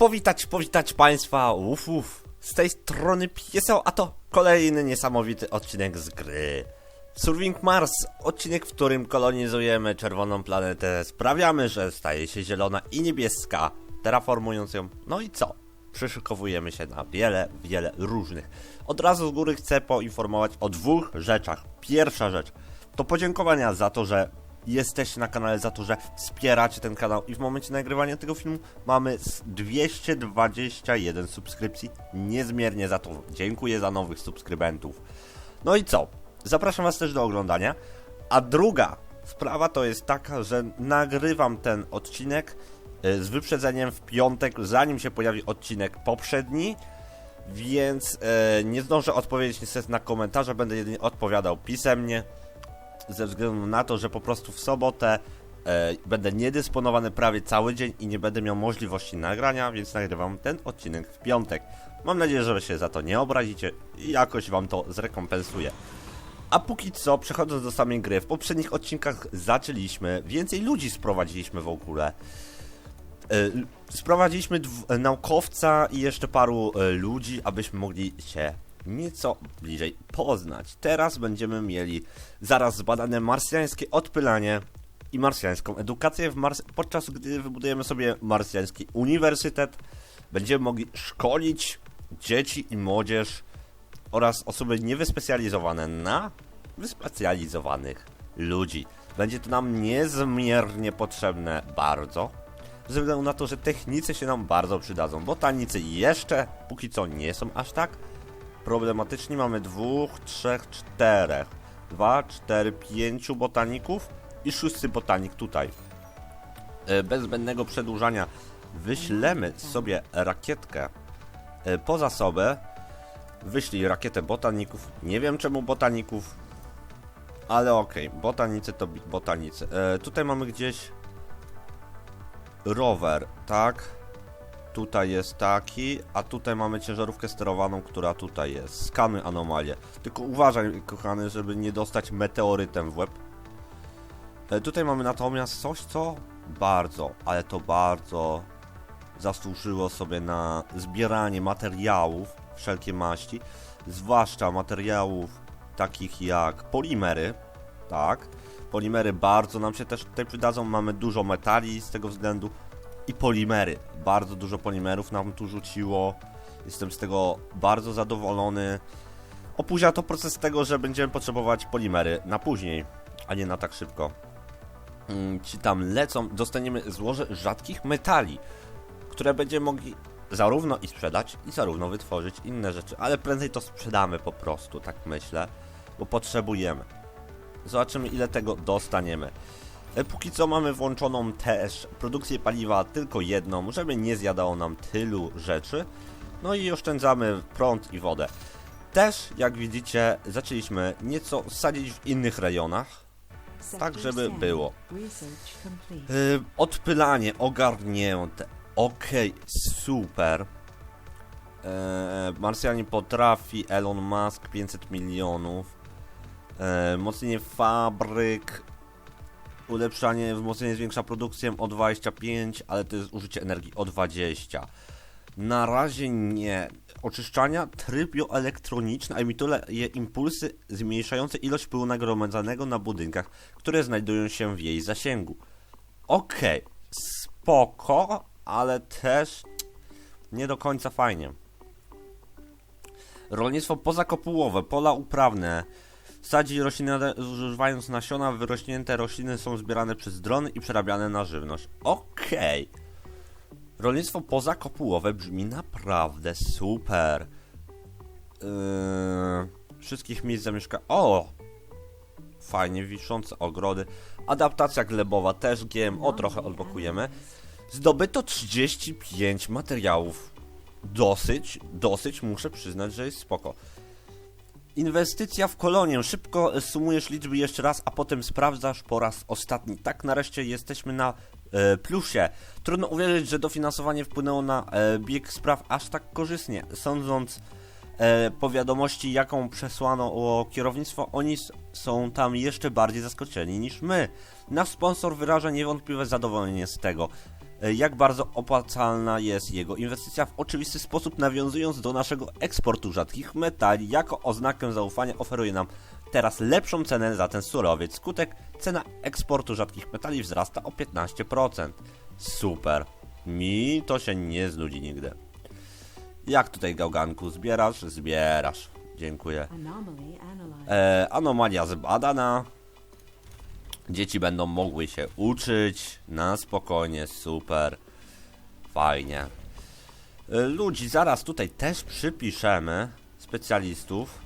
powitać, powitać Państwa, uf, uf. Z tej strony Pieseł, a to kolejny niesamowity odcinek z gry. Surving Mars, odcinek, w którym kolonizujemy czerwoną planetę, sprawiamy, że staje się zielona i niebieska, terraformując ją. No i co? Przyszykowujemy się na wiele, wiele różnych. Od razu z góry chcę poinformować o dwóch rzeczach. Pierwsza rzecz to podziękowania za to, że jesteście na kanale, za to, że wspieracie ten kanał i w momencie nagrywania tego filmu mamy s- 221 subskrypcji. Niezmiernie za to dziękuję za nowych subskrybentów. No i co? Zapraszam Was też do oglądania. A druga sprawa to jest taka, że nagrywam ten odcinek y, z wyprzedzeniem w piątek, zanim się pojawi odcinek poprzedni. Więc e, nie zdążę odpowiedzieć niestety na komentarze, będę jedynie odpowiadał pisemnie ze względu na to, że po prostu w sobotę e, będę niedysponowany prawie cały dzień i nie będę miał możliwości nagrania, więc nagrywam ten odcinek w piątek. Mam nadzieję, że się za to nie obrazicie i jakoś wam to zrekompensuję. A póki co, przechodząc do samej gry, w poprzednich odcinkach zaczęliśmy, więcej ludzi sprowadziliśmy w ogóle. E, Sprowadziliśmy naukowca i jeszcze paru e, ludzi, abyśmy mogli się nieco bliżej poznać. Teraz będziemy mieli zaraz zbadane marsjańskie odpylanie i marsjańską edukację, w Mars podczas gdy wybudujemy sobie marsjański uniwersytet. Będziemy mogli szkolić dzieci i młodzież oraz osoby niewyspecjalizowane na wyspecjalizowanych ludzi. Będzie to nam niezmiernie potrzebne bardzo, ze względu na to, że technicy się nam bardzo przydadzą. Botanicy jeszcze póki co nie są aż tak problematyczni. Mamy dwóch, trzech, czterech. Dwa, cztery, pięciu botaników i szósty botanik tutaj. E, Bez zbędnego przedłużania wyślemy sobie rakietkę e, po zasobę. Wyślij rakietę botaników. Nie wiem czemu botaników, ale okej, botanicy to botanicy. E, tutaj mamy gdzieś rower, tak? Tutaj jest taki, a tutaj mamy ciężarówkę sterowaną, która tutaj jest. Skanuj anomalię. Tylko uważaj, kochany, żeby nie dostać meteorytem w łeb. E, tutaj mamy natomiast coś, co bardzo, ale to bardzo zasłużyło sobie na zbieranie materiałów wszelkie maści, zwłaszcza materiałów takich jak polimery, tak? Polimery bardzo nam się też tutaj przydadzą, mamy dużo metali z tego względu i polimery, bardzo dużo polimerów nam tu rzuciło, jestem z tego bardzo zadowolony. Opóźnia to proces tego, że będziemy potrzebować polimery na później, a nie na tak szybko. Mm, Ci tam lecą, dostaniemy złoże rzadkich metali, które będziemy mogli zarówno i sprzedać, i zarówno wytworzyć inne rzeczy, ale prędzej to sprzedamy po prostu, tak myślę, bo potrzebujemy. Zobaczymy ile tego dostaniemy. Póki co mamy włączoną też produkcję paliwa tylko jedną, żeby nie zjadało nam tylu rzeczy. No i oszczędzamy prąd i wodę. Też, jak widzicie, zaczęliśmy nieco sadzić w innych rejonach. Tak, żeby było. Yy, odpylanie ogarnięte. Okej, super. Eee, Marsjanin potrafi, Elon Musk 500 milionów. Eee, mocnienie fabryk. Ulepszanie, wzmocnienie zwiększa produkcję o 25, ale to jest użycie energii o 20. Na razie nie. Oczyszczania, tryb bioelektroniczny emituje impulsy zmniejszające ilość pyłu nagromadzonego na budynkach, które znajdują się w jej zasięgu. Okej, spoko, ale też nie do końca fajnie. Rolnictwo pozakopułowe, pola uprawne. Sadzi rośliny używając nasiona, wyrośnięte rośliny są zbierane przez drony i przerabiane na żywność. Okej. Rolnictwo pozakopułowe brzmi naprawdę super. Yy, wszystkich miejsc zamieszka... O! Fajnie, wiszące ogrody. Adaptacja glebowa też GMO trochę odblokujemy. Zdobyto 35 materiałów. Dosyć, dosyć, muszę przyznać, że jest spoko. Inwestycja w kolonię. Szybko sumujesz liczby jeszcze raz, a potem sprawdzasz po raz ostatni. Tak, nareszcie jesteśmy na e, plusie. Trudno uwierzyć, że dofinansowanie wpłynęło na e, bieg spraw aż tak korzystnie. Sądząc e, po wiadomości, jaką przesłano o kierownictwo, oni są tam jeszcze bardziej zaskoczeni niż my. Nasz sponsor wyraża niewątpliwe zadowolenie z tego. E, jak bardzo opłacalna jest jego inwestycja w oczywisty sposób, nawiązując do naszego eksportu rzadkich metali, jako oznakę zaufania oferuje nam teraz lepszą cenę za ten surowiec. Skutek cena eksportu rzadkich metali wzrasta o 15%. Super. Mi to się nie znudzi nigdy. Jak tutaj gałganku zbierasz? Zbierasz. Dziękuję. E, anomalia zbadana. Dzieci będą mogły się uczyć na spokojnie, super. Fajnie. E, ludzi zaraz tutaj też przypiszemy, specjalistów.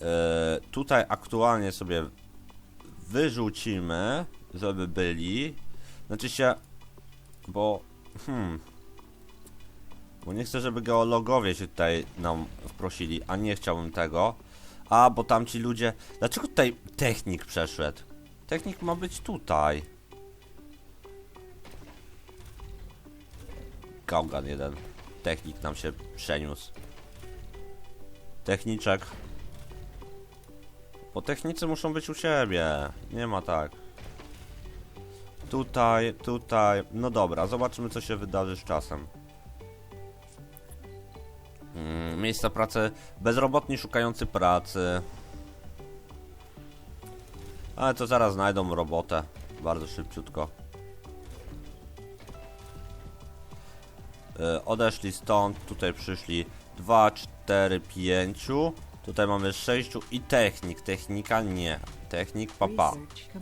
E, tutaj aktualnie sobie wyrzucimy, żeby byli. Znaczy się, bo hmm, bo nie chcę, żeby geologowie się tutaj nam wprosili, a nie chciałbym tego. A, bo tamci ludzie... Dlaczego tutaj technik przeszedł? Technik ma być tutaj. Gałgan jeden. Technik nam się przeniósł. Techniczek. Bo technicy muszą być u siebie. Nie ma tak. Tutaj, tutaj. No dobra, zobaczymy co się wydarzy z czasem. Mm, Miejsca pracy, bezrobotni szukający pracy. Ale to zaraz znajdą robotę. Bardzo szybciutko. Y, Odeszli stąd, tutaj przyszli 2, 4, 5. Tutaj mamy 6 i technik. Technika nie. Technik papa.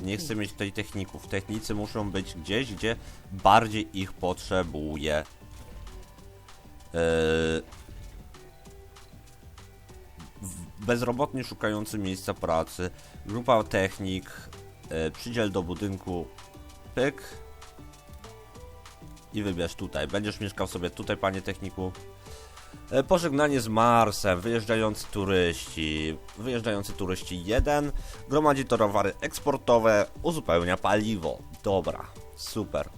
Nie chcę mieć tutaj techników. Technicy muszą być gdzieś, gdzie bardziej ich potrzebuję. Yy... w- Bezrobotni szukający miejsca pracy. Grupa technik. Yy, przydziel do budynku. Pyk. I wybierz tutaj. Będziesz mieszkał sobie tutaj, panie techniku. E, Pożegnanie z Marsem, wyjeżdżający turyści. Wyjeżdżający turyści 1, gromadzi towary eksportowe, uzupełnia paliwo. Dobra, super.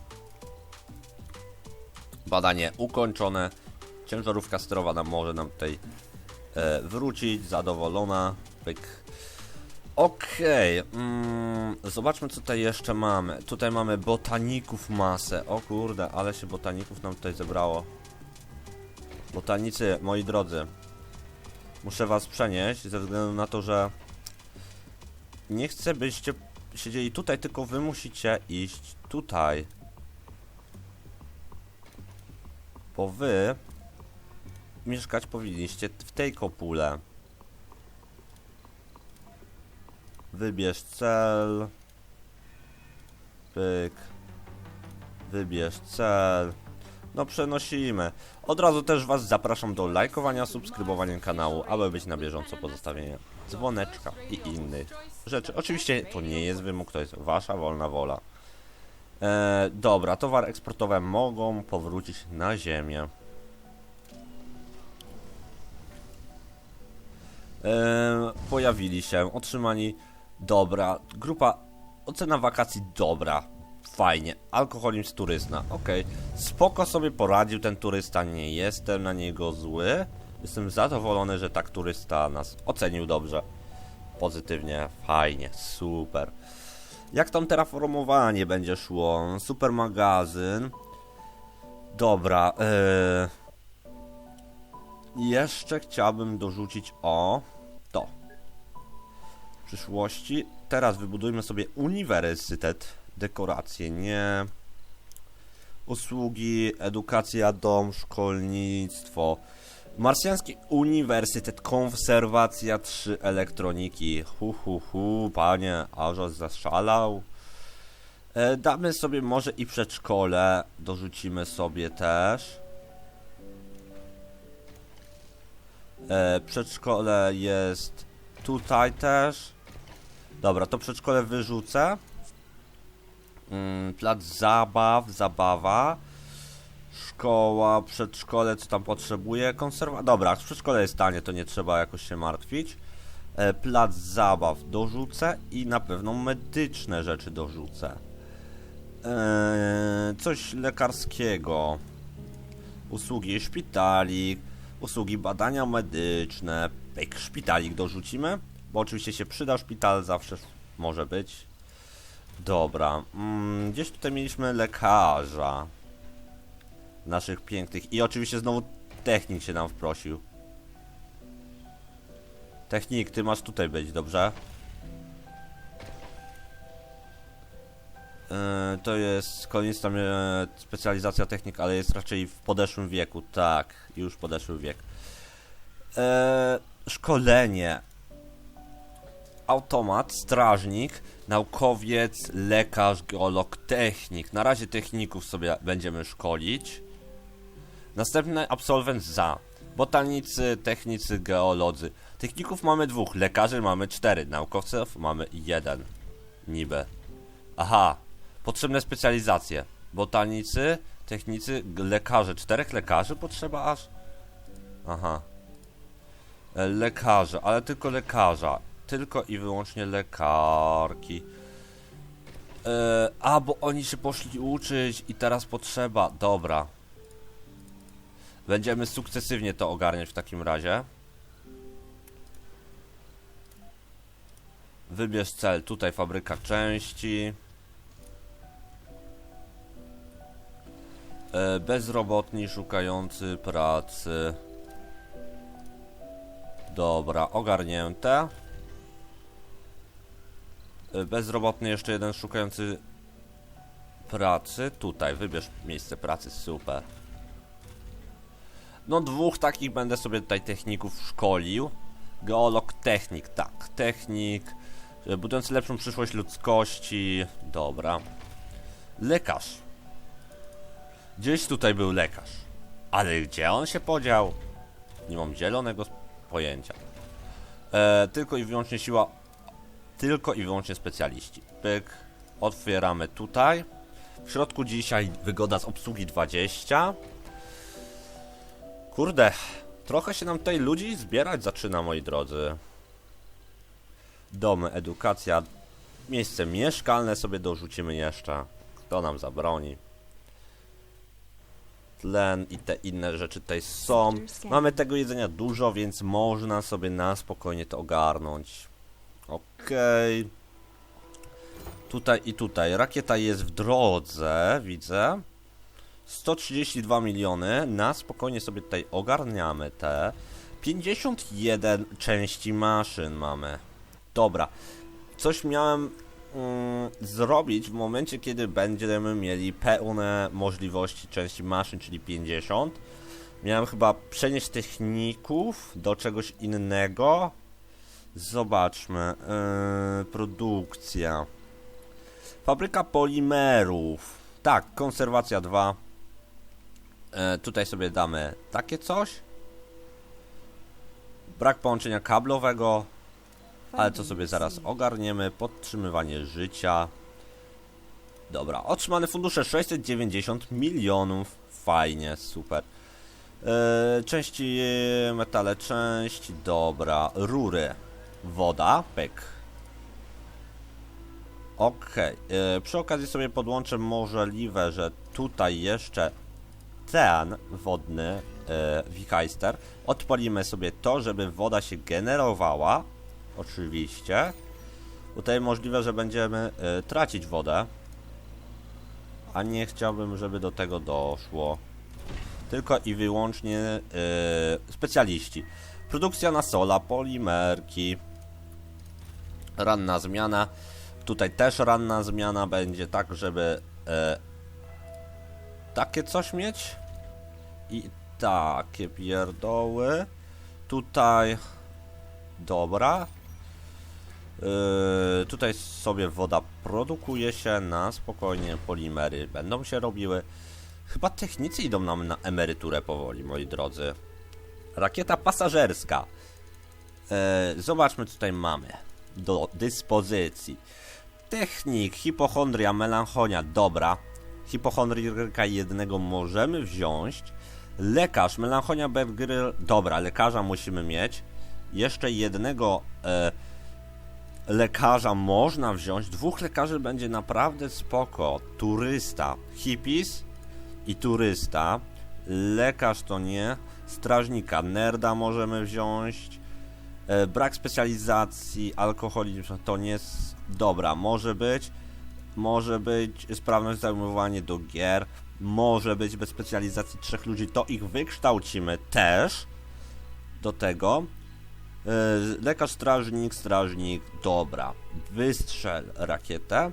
Badanie ukończone. Ciężarówka sterowana może nam tutaj e, wrócić, zadowolona. Pyk. Okej, mm, zobaczmy co tutaj jeszcze mamy. Tutaj mamy botaników masę. O kurde, ale się botaników nam tutaj zebrało. Botanicy, moi drodzy, muszę was przenieść ze względu na to, że nie chcę byście siedzieli tutaj, tylko wy musicie iść tutaj. Bo wy mieszkać powinniście w tej kopule. Wybierz cel. Pyk. Wybierz cel. No przenosimy. Od razu też Was zapraszam do lajkowania, subskrybowania kanału, aby być na bieżąco pozostawienia dzwoneczka i innych rzeczy. Oczywiście to nie jest wymóg, to jest Wasza wolna wola. E, dobra, towary eksportowe mogą powrócić na ziemię. E, pojawili się, otrzymani. Dobra, grupa. Ocena wakacji dobra. Fajnie. Alkoholizm turysta. Okej. Spoko sobie poradził ten turysta. Nie jestem na niego zły. Jestem zadowolony, że tak turysta nas ocenił dobrze. Pozytywnie. Fajnie. Super. Jak tam terraformowanie będzie szło? Super magazyn. Dobra. Yy... Jeszcze chciałbym dorzucić o przyszłości. Teraz wybudujmy sobie uniwersytet. Dekoracje, nie. Usługi, edukacja, dom, szkolnictwo. Marsjański Uniwersytet, konserwacja 3 elektroniki. Hu, hu, hu, panie, aż zaszalał. E, damy sobie może i przedszkole, dorzucimy sobie też. E, przedszkole jest tutaj też. Dobra, to przedszkole wyrzucę. Mm, plac zabaw, zabawa. Szkoła, przedszkole, co tam potrzebuje? Konserwa... Dobra, przedszkole jest tanie, to nie trzeba jakoś się martwić. E, plac zabaw dorzucę i na pewno medyczne rzeczy dorzucę. E, coś lekarskiego. Usługi szpitalik, usługi badania medyczne. Pyk, szpitalik dorzucimy, bo oczywiście się przyda szpital, zawsze może być. Dobra, mm, gdzieś tutaj mieliśmy lekarza. Naszych pięknych. I oczywiście znowu technik się nam wprosił. Technik, ty masz tutaj być, dobrze? Yy, to jest koniec tam e, specjalizacja technik, ale jest raczej w podeszłym wieku. Tak, już podeszły wiek. E, szkolenie. Automat, strażnik, naukowiec, lekarz, geolog, technik. Na razie techników sobie będziemy szkolić. Następny absolwent za. Botanicy, technicy, geolodzy. Techników mamy dwóch, lekarzy mamy cztery, naukowców mamy jeden. Niby. Aha, potrzebne specjalizacje. Botanicy, technicy, lekarze. Czterech lekarzy potrzeba aż? Aha. E, Lekarze, ale tylko lekarza. Tylko i wyłącznie lekarki. E, a, bo oni się poszli uczyć i teraz potrzeba. Dobra. Będziemy sukcesywnie to ogarniać w takim razie. Wybierz cel. Tutaj fabryka części. E, bezrobotni szukający pracy. Dobra, ogarnięte. E, Bezrobotny jeszcze jeden szukający pracy. Tutaj, wybierz miejsce pracy, super. No dwóch takich będę sobie tutaj techników szkolił. Geolog, technik, tak, technik. e, Budujący lepszą przyszłość ludzkości. Dobra. Lekarz. Gdzieś tutaj był lekarz. Ale gdzie on się podział? Nie mam zielonego pojęcia. E, tylko i wyłącznie siła. Tylko i wyłącznie specjaliści. Pyk. Otwieramy tutaj. W środku dzisiaj wygoda z obsługi 20. Kurde, trochę się nam tutaj ludzi zbierać zaczyna, moi drodzy. Domy, edukacja, miejsce mieszkalne sobie dorzucimy jeszcze. Kto nam zabroni? Tlen i te inne rzeczy tutaj są. Mamy tego jedzenia dużo, więc można sobie na spokojnie to ogarnąć. Okej. Tutaj i tutaj. Rakieta jest w drodze, widzę. 132 miliony. Na spokojnie sobie tutaj ogarniamy te. 51 części maszyn mamy. Dobra. Coś miałem mm, zrobić w momencie, kiedy będziemy mieli pełne możliwości części maszyn, czyli 50. Miałem chyba przenieść techników do czegoś innego. Zobaczmy. Yy, produkcja. Fabryka polimerów. Tak, konserwacja 2. E, tutaj sobie damy takie coś. Brak połączenia kablowego, ale to sobie zaraz ogarniemy. Podtrzymywanie życia. Dobra, otrzymane fundusze 690 milionów. Fajnie, super. E, części metale, część, dobra. Rury, woda, pyk. Okej, e, przy okazji sobie podłączę możliwe, że tutaj jeszcze ten wodny e, Wikajster. Odpalimy sobie to, żeby woda się generowała. Oczywiście. Tutaj możliwe, że będziemy e, tracić wodę. A nie chciałbym, żeby do tego doszło. Tylko i wyłącznie e, specjaliści. Produkcja na sola, polimerki. Ranna zmiana. Tutaj też ranna zmiana będzie tak, żeby e, takie coś mieć i takie pierdoły. Tutaj dobra. Yy, tutaj sobie woda produkuje się na spokojnie, polimery będą się robiły. Chyba technicy idą nam na emeryturę powoli, moi drodzy. Rakieta pasażerska. Yy, zobaczmy, co tutaj mamy do dyspozycji. Technik, hipochondria, melancholia, dobra. Hipochondryjka jednego możemy wziąć. Lekarz, melancholia, bergryl, dobra, lekarza musimy mieć. Jeszcze jednego e, lekarza można wziąć. Dwóch lekarzy będzie naprawdę spoko. Turysta, hippies i turysta. Lekarz to nie. Strażnika, nerda możemy wziąć. E, brak specjalizacji, alkoholizm to nie jest. Dobra, może być. może być sprawność zajmowanie do gier, może być bez specjalizacji trzech ludzi, to ich wykształcimy też do tego. Yy, lekarz, strażnik, strażnik, dobra. Wystrzel rakietę.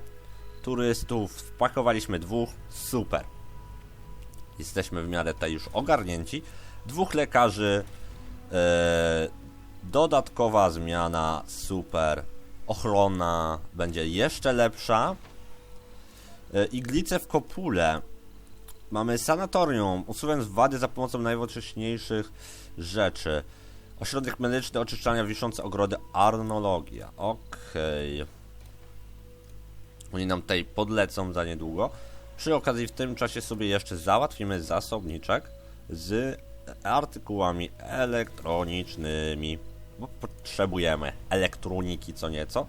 Turystów wpakowaliśmy dwóch, super. Jesteśmy w miarę tutaj już ogarnięci. Dwóch lekarzy, yy, dodatkowa zmiana, super. Ochrona będzie jeszcze lepsza. Yy, iglice w kopule. Mamy sanatorium, usuwając wady za pomocą najnowocześniejszych rzeczy. Ośrodek medyczny oczyszczania wiszące ogrody Arnologia. Okej. Oni nam tutaj podlecą za niedługo. Przy okazji w tym czasie sobie jeszcze załatwimy zasobniczek z artykułami elektronicznymi. Bo potrzebujemy elektroniki co nieco.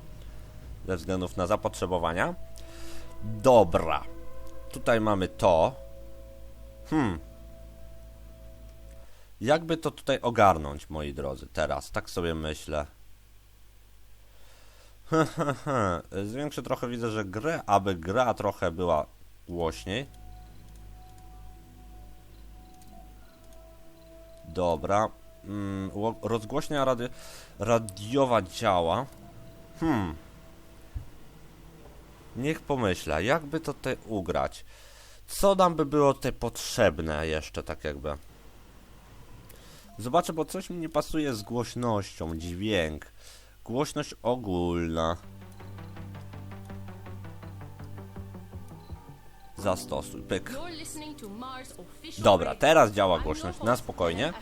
Ze względów na zapotrzebowania. Dobra. Tutaj mamy to. Hmm. Jakby to tutaj ogarnąć, moi drodzy, teraz, tak sobie myślę. Zwiększę trochę, widzę, że grę, aby gra trochę była głośniej. Dobra. Mm, ło- rozgłośnia rady, radiowa działa. Hmm. Niech pomyślę, jakby to tutaj ugrać. Co nam by było tutaj potrzebne jeszcze, tak jakby. Zobaczę, bo coś mi nie pasuje z głośnością, dźwięk. Głośność ogólna. Zastosuj, pyk. Dobra, teraz działa głośność, na spokojnie.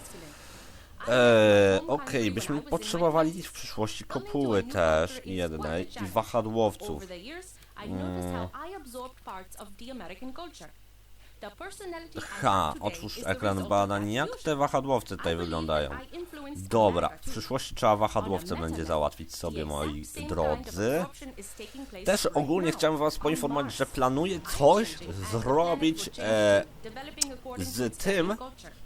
Eee, okej, byśmy potrzebowali w przyszłości kopuły też jednej i wahadłowców. Mm. Ha, otwórz ekran badań, jak te wahadłowce tutaj wyglądają. Dobra, w przyszłości trzeba wahadłowce będzie załatwić sobie, moi drodzy. Też ogólnie chciałem was poinformować, że planuję coś zrobić e, z tym,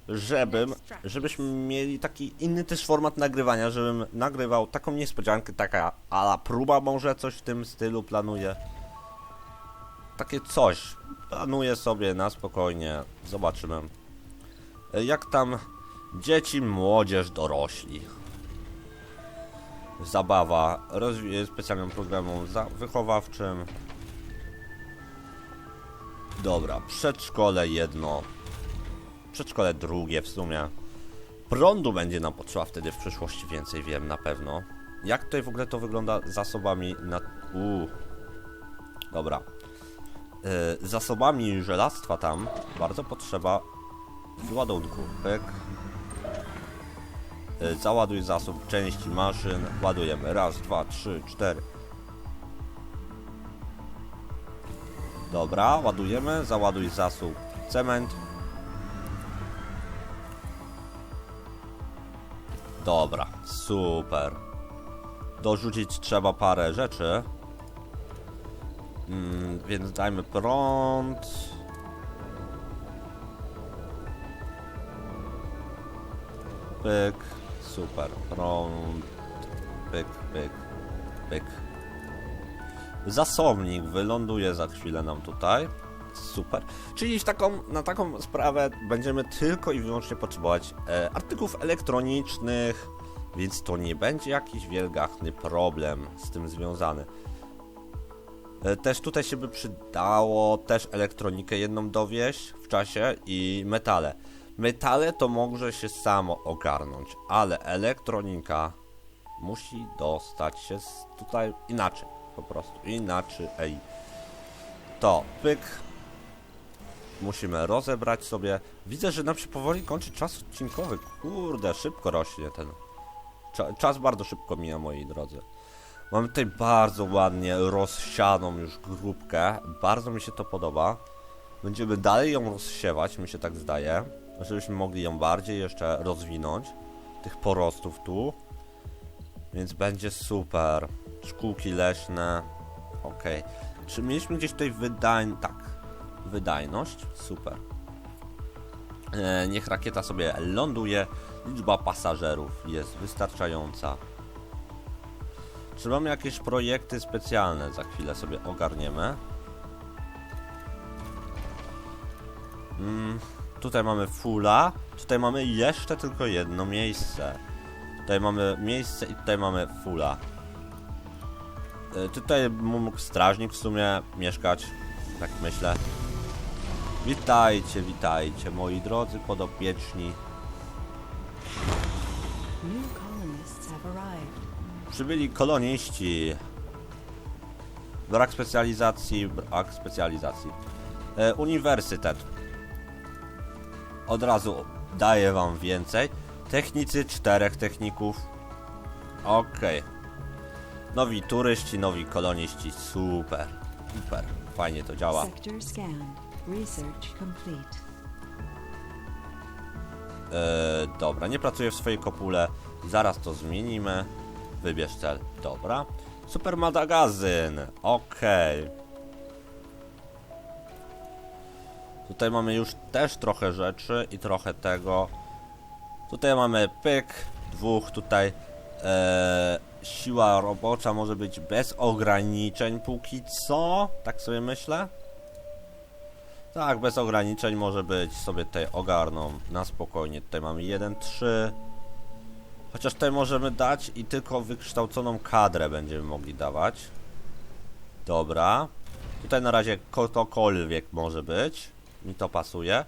żebym, żebyśmy mieli taki inny też format nagrywania, żebym nagrywał taką niespodziankę, taka ala próba może coś w tym stylu planuję. Takie coś. Planuję sobie na spokojnie. Zobaczymy. Jak tam dzieci, młodzież, dorośli. Zabawa. Specjalnym programom za wychowawczym. Dobra, przedszkole jedno. Przedszkole drugie w sumie. Prądu będzie nam potrzeba wtedy w przyszłości więcej, wiem na pewno. Jak tutaj w ogóle to wygląda z zasobami na... Uuu. Dobra. Y, zasobami żelastwa tam bardzo potrzeba ładunku. Pyk. Y, załaduj zasób części maszyn. Ładujemy. Raz, dwa, trzy, cztery. Dobra, ładujemy. Załaduj zasób cement. Dobra, super. Dorzucić trzeba parę rzeczy. Mm, więc dajmy prąd. Pyk, super, prąd. Pyk, pyk, pyk. Zasobnik wyląduje za chwilę nam tutaj. Super. Czyli taką, na taką sprawę będziemy tylko i wyłącznie potrzebować e, artykułów elektronicznych, więc to nie będzie jakiś wielgachny problem z tym związany. E, Też tutaj się by przydało też elektronikę jedną dowieść w czasie i metale. Metale to może się samo ogarnąć, ale elektronika musi dostać się tutaj inaczej, po prostu inaczej. Ej. To pyk. Musimy rozebrać sobie. Widzę, że nam się powoli kończy czas odcinkowy. Kurde, szybko rośnie ten. Cza czas bardzo szybko mija, moi drodzy. Mamy tutaj bardzo ładnie rozsianą już grupkę. Bardzo mi się to podoba. Będziemy dalej ją rozsiewać, mi się tak zdaje. Żebyśmy mogli ją bardziej jeszcze rozwinąć. Tych porostów tu. Więc będzie super. Szkółki leśne. Okej. Czy mieliśmy gdzieś tutaj wydań... Tak. Wydajność. Super. E, niech rakieta sobie ląduje. Liczba pasażerów jest wystarczająca. Czy mamy jakieś projekty specjalne? Za chwilę sobie ogarniemy. Mm, tutaj mamy fulla. Tutaj mamy jeszcze tylko jedno miejsce. Tutaj mamy miejsce i tutaj mamy fulla. Y, tutaj mógł strażnik w sumie mieszkać, tak myślę. Witajcie, witajcie, moi drodzy podopieczni. New colonists have arrived. Przybyli koloniści. Brak specjalizacji, brak specjalizacji. E, uniwersytet. Od razu daję wam więcej. Technicy, czterech techników. Okej. Nowi turyści, nowi koloniści. Super, super. Fajnie to działa. E, dobra, nie pracuję w swojej kopule. Zaraz to zmienimy. Wybierz cel. Dobra. Super magazyn. Okej. Tutaj mamy już też trochę rzeczy i trochę tego. Tutaj mamy pyk, dwóch tutaj. E, siła robocza może być bez ograniczeń póki co. Tak sobie myślę. Tak, bez ograniczeń może być, sobie tutaj ogarną na spokojnie. Tutaj mamy 1-3. Chociaż tutaj możemy dać i tylko wykształconą kadrę będziemy mogli dawać. Dobra. Tutaj na razie kotokolwiek może być. Mi to pasuje.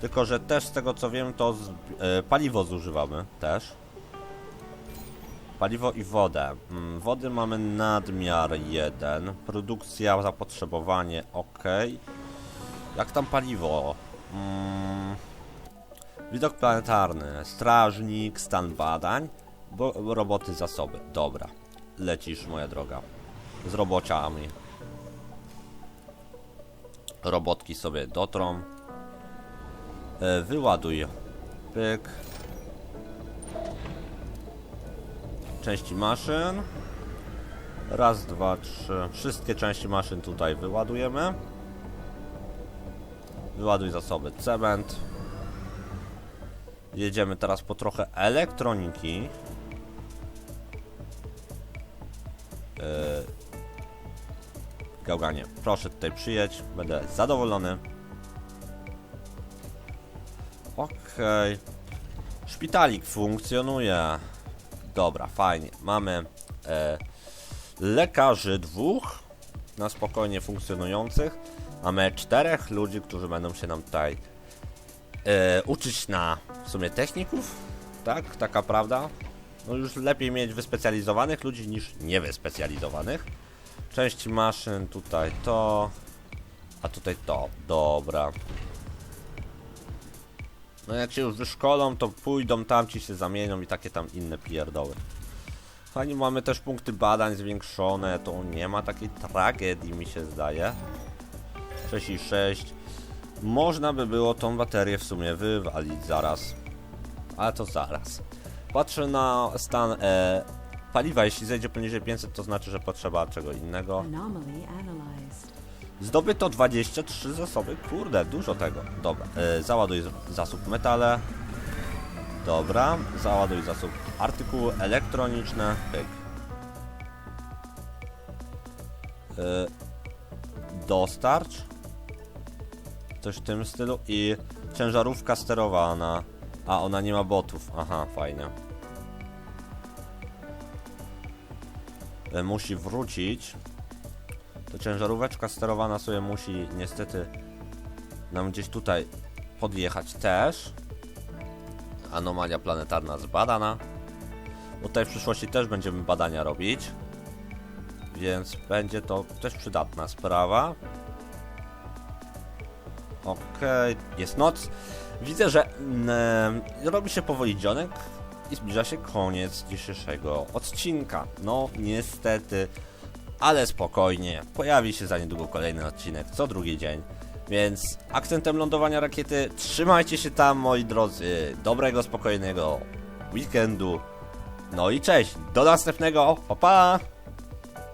Tylko, że też z tego co wiem, to z, e, paliwo zużywamy też. Paliwo i wodę. Mm, wody mamy nadmiar 1. Produkcja, zapotrzebowanie ok. Jak tam paliwo? Mm. Widok planetarny, strażnik, stan badań, bo roboty zasoby. Dobra, lecisz moja droga. Z robociami. Robotki sobie dotrą. E, wyładuj. Pyk. Części maszyn. Raz, dwa, trzy. Wszystkie części maszyn tutaj wyładujemy. Wyładuj zasoby. Cement. Jedziemy teraz po trochę elektroniki. Yy... Gałganie, proszę tutaj przyjedź. Będę zadowolony. Okej. Szpitalik funkcjonuje. Dobra, fajnie. Mamy e, lekarzy dwóch na spokojnie funkcjonujących. Mamy czterech ludzi, którzy będą się nam tutaj e, uczyć na sumie techników. Tak, taka prawda. No już lepiej mieć wyspecjalizowanych ludzi niż niewyspecjalizowanych. Część maszyn, tutaj to, a tutaj to. Dobra. No jak się już wyszkolą, to pójdą tam, ci się zamienią i takie tam inne pierdoły. Fajnie, mamy też punkty badań zwiększone, to nie ma takiej tragedii, mi się zdaje. 6 i 6. Można by było tą baterię w sumie wywalić zaraz. Ale to zaraz. Patrzę na stan e, paliwa. Jeśli zejdzie poniżej 500, to znaczy, że potrzeba czego innego. Zdobyto 23 zasoby. Kurde, dużo tego. Dobra, e, załaduj zasób metale. Dobra, załaduj zasób artykuły elektroniczne. Pyk. E, dostarcz. Coś w tym stylu. I ciężarówka sterowana. A, ona nie ma botów. Aha, fajnie. E, musi wrócić. To ciężaróweczka sterowana sobie musi niestety nam gdzieś tutaj podjechać też. Anomalia planetarna zbadana. Tutaj w przyszłości też będziemy badania robić. Więc będzie to też przydatna sprawa. Okej, jest noc. Widzę, że mm, robi się powoli dzionek i zbliża się koniec dzisiejszego odcinka. No, niestety, ale spokojnie. Pojawi się za niedługo kolejny odcinek, co drugi dzień. Więc akcentem lądowania rakiety trzymajcie się tam, moi drodzy. Dobrego, spokojnego weekendu. No i cześć, do następnego, pa pa!